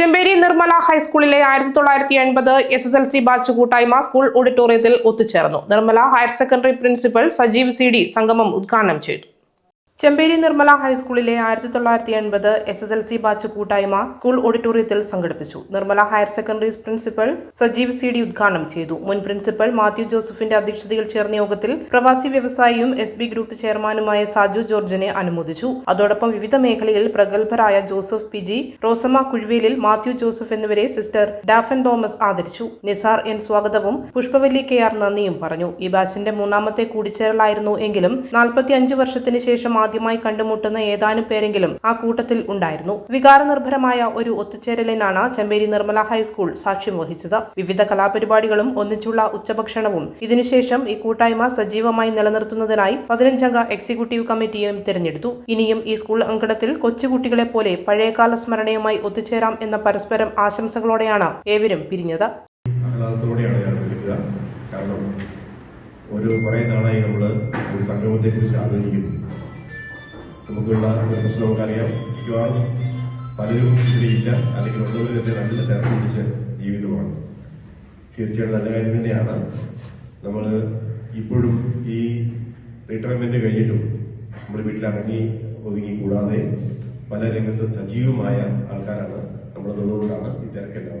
ചെമ്പേരി നിർമ്മല ഹൈസ്കൂളിലെ ആയിരത്തി തൊള്ളായിരത്തി എൺപത് S S L C batch കൂട്ടായ്മ സ്കൂൾ ഓഡിറ്റോറിയത്തിൽ ഒത്തുചേർന്നു. Nirmala higher secondary principal Sajeev C D സംഗമം ഉദ്ഘാടനം ചെയ്തു. ചെമ്പേരി നിർമ്മല ഹൈസ്കൂളിലെ ആയിരത്തി തൊള്ളായിരത്തി എൺപത് S S L C batch കൂട്ടായ്മ സ്കൂൾ ഓഡിറ്റോറിയത്തിൽ സംഘടിപ്പിച്ചു. Nirmala higher secondary principal Sajeev C D ഉദ്ഘാടനം ചെയ്തു. മുൻ പ്രിൻസിപ്പൽ മാത്യു ജോസഫിന്റെ അധ്യക്ഷതയിൽ ചേർന്ന യോഗത്തിൽ പ്രവാസി വ്യവസായിയും എസ് ബി ഗ്രൂപ്പ് ചെയർമാനുമായ സാജു ജോർജിനെ അനുമോദിച്ചു. അതോടൊപ്പം വിവിധ മേഖലയിൽ പ്രഗത്ഭരായ Joseph P G Rosamma Kuzhuvelil Mathew Joseph എന്നിവരെ സിസ്റ്റർ ഡാഫൻ തോമസ് ആദരിച്ചു. നിസാർ എൻ സ്വാഗതവും പുഷ്പവല്ലി കെ ആർ നന്ദിയും പറഞ്ഞു. ഈ ബാച്ചിന്റെ മൂന്നാമത്തെ കൂടിച്ചേരലായിരുന്നു എങ്കിലും നാൽപ്പത്തി അഞ്ച് വർഷത്തിന് ശേഷം ആദ്യമായി കണ്ടുമുട്ടുന്ന ഏതാനും പേരെങ്കിലും ആ കൂട്ടത്തിൽ ഉണ്ടായിരുന്നു. വികാരനിർഭരമായ ഒരു ഒത്തുചേരലിനാണ് ചെമ്പേരി നിർമ്മല ഹൈസ്കൂൾ സാക്ഷ്യം വഹിച്ചത്. വിവിധ കലാപരിപാടികളും ഒന്നിച്ചുള്ള ഉച്ചഭക്ഷണവും ഇതിനുശേഷം ഈ കൂട്ടായ്മ സജീവമായി നിലനിർത്തുന്നതിനായി പതിനഞ്ചംഗ എക്സിക്യൂട്ടീവ് കമ്മിറ്റിയും തിരഞ്ഞെടുത്തു. ഇനിയും ഈ സ്കൂൾ അങ്കണത്തിൽ കൊച്ചുകുട്ടികളെ പോലെ പഴയകാല സ്മരണയുമായി ഒത്തുചേരാം എന്ന പരസ്പരം ആശംസകളോടെയാണ് ഏവരും പിരിഞ്ഞത്. ഒരു കുറേ നാളായി നമ്മൾ ഒരു സംഗമത്തെക്കുറിച്ച് ആലോചിക്കുന്നു. നമുക്കുള്ള പ്രശ്നം നമുക്കറിയാം മിക്കവാറും പലരും ഇവിടെ ഇല്ല അല്ലെങ്കിൽ ഉള്ളവർ തന്നെ നല്ല തിരക്ക് പിടിച്ച ജീവിതമാണ്. തീർച്ചയായിട്ടും നല്ല കാര്യം തന്നെയാണ്. നമ്മൾ ഇപ്പോഴും ഈ റിട്ടയർമെന്റ് കഴിഞ്ഞിട്ടും നമ്മൾ വീട്ടിൽ അടങ്ങി ഒതുങ്ങി കൂടാതെ പല രംഗത്ത് സജീവമായ ആൾക്കാരാണ് നമ്മളതുകൊണ്ടാണ് ഈ തിരക്കെല്ലാം.